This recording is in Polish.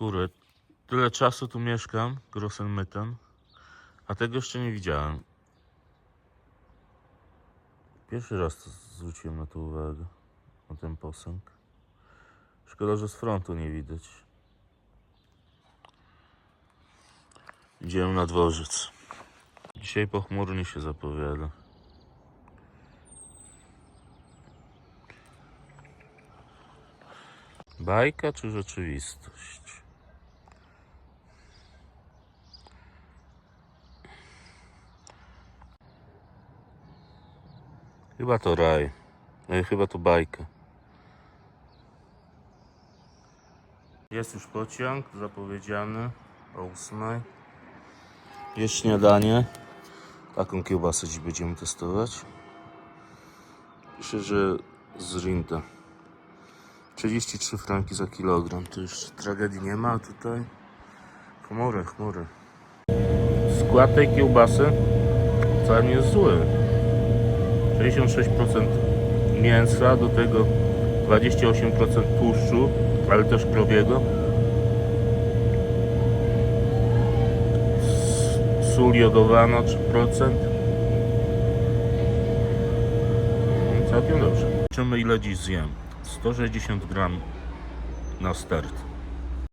Kurde, tyle czasu tu mieszkam, Grossenmytten, a tego jeszcze nie widziałem. Pierwszy raz zwróciłem na to uwagę, na ten posąg. Szkoda, że z frontu nie widać. Idziemy na dworzec. Dzisiaj pochmurnie się zapowiada. Bajka czy rzeczywistość? Chyba to raj. E, Chyba to bajka. Jest już pociąg zapowiedziany o 8. Jest śniadanie. Taką kiełbasę dziś będziemy testować. Pisze, że z Rinta. 33 franki za kilogram. To już tragedii nie ma tutaj. Chmury, chmury. Skład tej kiełbasy wcale nie jest zły. 66% mięsa, do tego 28% tłuszczu, ale też krowiego. Sól jodowana 3%. No, Całkiem dobrze. Zobaczymy ile dziś zjem. 160 gram na start.